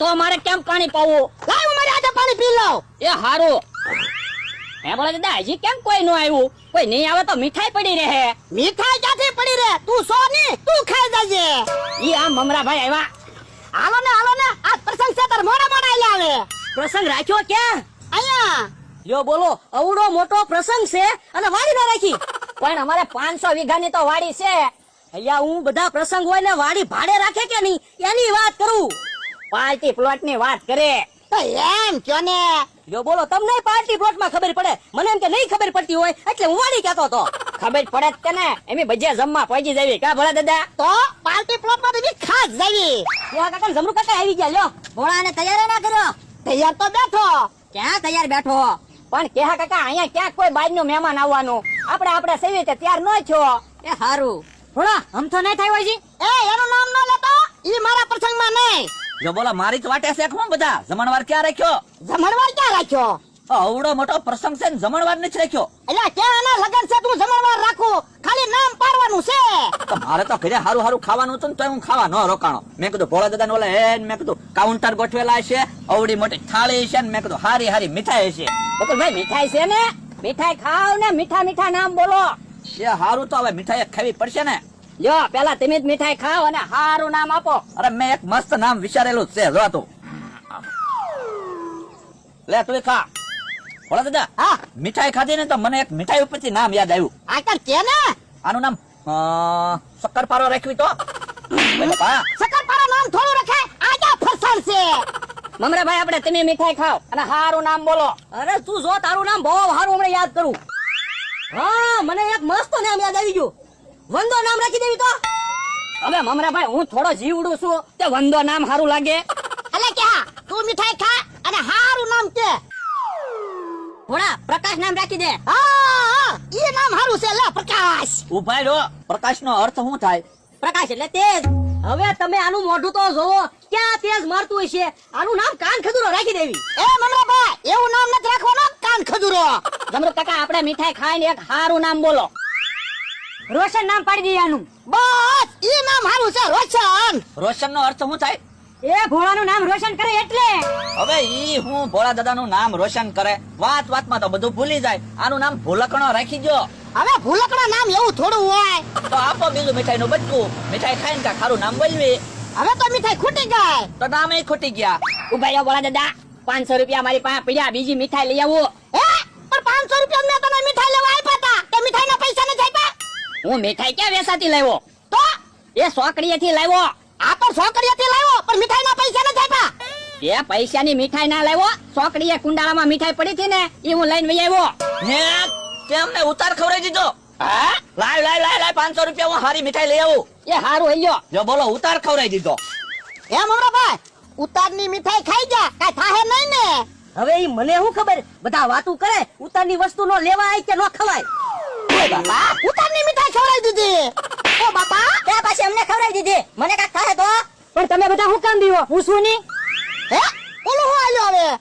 તો મારે કેમ પાણી પાવું? લાવ હું આજે પાણી પી લાવ એ હારું. હે બોલે દાદા હજી કેમ કોઈ નો આવ્યું કોઈ નહીં આવે તો મીઠાઈ પડી રહે. મીઠાઈ ક્યાંથી પડી રહે? તું સો ની તું ખાઈ જજે. ઈ આ મમરા ભાઈ આવ્યા. હાલો ને હાલો ને આ પ્રસંગ છે તાર મોડા મોડા આવે પ્રસંગ રાખ્યો ક્યાં? અહીંયા. લ્યો બોલો અવડો મોટો પ્રસંગ છે અને વાડી ના રાખી. પણ અમારે પાંચસો વીઘાની તો વાડી છે. અહીંયા હું બધા પ્રસંગ હોય ને વાડી ભાડે રાખે કે નહીં? એની વાત કરું. પાર્ટી પ્લોટની વાત કરે. એમ કયો ને? જો બોલો તમને પાર્ટી પ્લોટમાં ખબર પડે? મને એમ કે નહીં ખબર પડતી હોય એટલે હું વાળી કહેતો હતો. ખબર પડે જ તને એમી ભજીયા જમવા પહોંચી જવી. કા ભોળા દાદા? તો પાર્ટી પ્લોટમાં તો ખાસ જવી. લ્યો કાકા જમરૂ કાકા આવી ગયા લ્યો. ભોળાને તૈયાર ના કર્યો. તૈયાર તો બેઠો. ક્યાં તૈયાર બેઠો? પણ કેહા કાકા અહીંયા ક્યાંક કોઈ બાજનું મહેમાન આવવાનું? આપણે આપણે સેવી રીતે તૈયાર ન થયો. એ સારું ભોળા આમ તો નહીં થાય હોય એ એનું નામ ન લેતો. ઈ મારા પ્રસંગમાં નહીં. જો બોલા મારી જ વાટે છે કોણ બધા? જમણવાર ક્યાં રાખ્યો? જમણવાર ક્યાં રાખ્યો? અવડો મોટો પ્રસંગ છે ને જમણવાર નથી રાખ્યો. એટલે ક્યાં આના લગન છે તું જમણવાર રાખું. ખાલી નામ પાડવાનું છે. મારે તો ઘરે હારું હારું ખાવાનું હતું ને તો હું ખાવા ન રોકાણો. મેં કીધું ભોળા દાદા ઓલા હે મેં કીધું કાઉન્ટર ગોઠવેલા છે અવડી મોટી થાળી છે ને મેં કીધું હારી હારી મીઠાઈ છે બકુલભાઈ મીઠાઈ છે ને? મીઠાઈ ખાવ ને મીઠા મીઠા નામ બોલો. એ હારું તો હવે મીઠાઈ ખાવી પડશે ને. લ્યો પેલા તમે જ મીઠાઈ ખાવ અને હારું નામ આપો. અરે મેં એક મસ્ત નામ વિચારેલું છે જો તું. લે તું ખા. ભોળા દાદા હા. મીઠાઈ ખાધી ને તો મને એક મીઠાઈ ઉપરથી નામ યાદ આવ્યું. આકર કે ને આનું નામ શક્કરપારો રાખવી તો. શક્કરપારો નામ થોડું રખાય આજા ફસલ છે? મમરાભાઈ આપણે તમે મીઠાઈ ખાવ અને હારું નામ બોલો. અરે તું જો તારું નામ બહુ હારું હમણાં યાદ કરું. હા મને એક મસ્ત નામ યાદ આવી ગયું. વંદો નામ રાખી દેવી તો. હવે મમરાભાઈ હું થોડો જીવડું છું. તે વંદો નામ હારું લાગે. અલે કે તું મીઠાઈ ખા અને હારું નામ કે. થોડા પ્રકાશ નામ રાખી દે. હા ઈ નામ હારું છે. લે પ્રકાશ. ઉભાઈ રો પ્રકાશ નો અર્થ શું થાય? પ્રકાશ એટલે તેજ. હવે તમે આનું મોઢું તો જોવો ક્યાં તેજ મારતું હશે? આનું નામ કાન ખજૂરો રાખી દેવી. એ મમરાભાઈ એવું નામ નથી રાખવાનું કાન ખજૂરો. જમરૂક કાકા આપણે મીઠાઈ ખાઈને એક હારું નામ બોલો. રોશન નામ પાડી આનું બસ ઈ નામ હારું છે રોશન. રોશન નો અર્થ શું થાય? એ ભોળાનું નામ રોશન કરે એટલે. હવે ઈ હું ભોળા દાદા નું નામ રોશન કરે. વાત વાતમાં તો બધું ભૂલી જાય. આનું નામ ભૂલકણો રાખી જો હવે ભૂલકણો નામ એવું થોડું હોય. તો આપો બીજું મીઠાઈ નું બચકું મીઠાઈ ખાઈને કા ખારું નામ બોલવી હવે તો મીઠાઈ ખૂટી જાય. તો નામ એ ખૂટી ગયા. ઊભા રહ્યો ભોળા દાદા. પાંચસો રૂપિયા મારી પાસે પીડ્યા. બીજી મીઠાઈ લઈ આવું. હે? પણ પાંચસો રૂપિયા મેં તને મીઠાઈ લેવા આપ્યા હતા તે મીઠાઈ ના પૈસા હું મીઠાઈ ક્યાં વેસાતી લાવ્યો? તો? એ સોકડીએથી લાવ્યો. આ પણ છોકરીઓથી લાવ્યો પણ મીઠાઈ ના પૈસા નથી આપ્યા. એ પૈસાની મીઠાઈ ના લાવ્યો સોકડીએ કુંડાળામાં મીઠાઈ પડી હતી ને એ હું લઈને વઈ આવ્યો. હે? તેમને ઉતાર ખવડાવી દીધો? હા? લાય લાય લાય લાય પાંચસો રૂપિયા હું હારી મીઠાઈ લઈ આવું. એ હારું હઈયો જો બોલો ઉતાર ખવડાવી દીધો. હે મમરાભાઈ ઉતારની મીઠાઈ ખાઈ જા કાઈ થાહે નહીં ને. હવે ઈ મને શું ખબર? બધા વાતું કરે ઉતારની વસ્તુ નો લેવાય કે નો ખવાય? બાપા. ઉતારની મીઠાઈ ખવડાવી દીધી. ઓ બાપા. એ પાછી અમને ખવડાવી દીધી. મને કાક થાય તો? પણ તમે બધા હું કામ દીવો હું શું ની? હે? ઓલો હું આલ્યો હવે?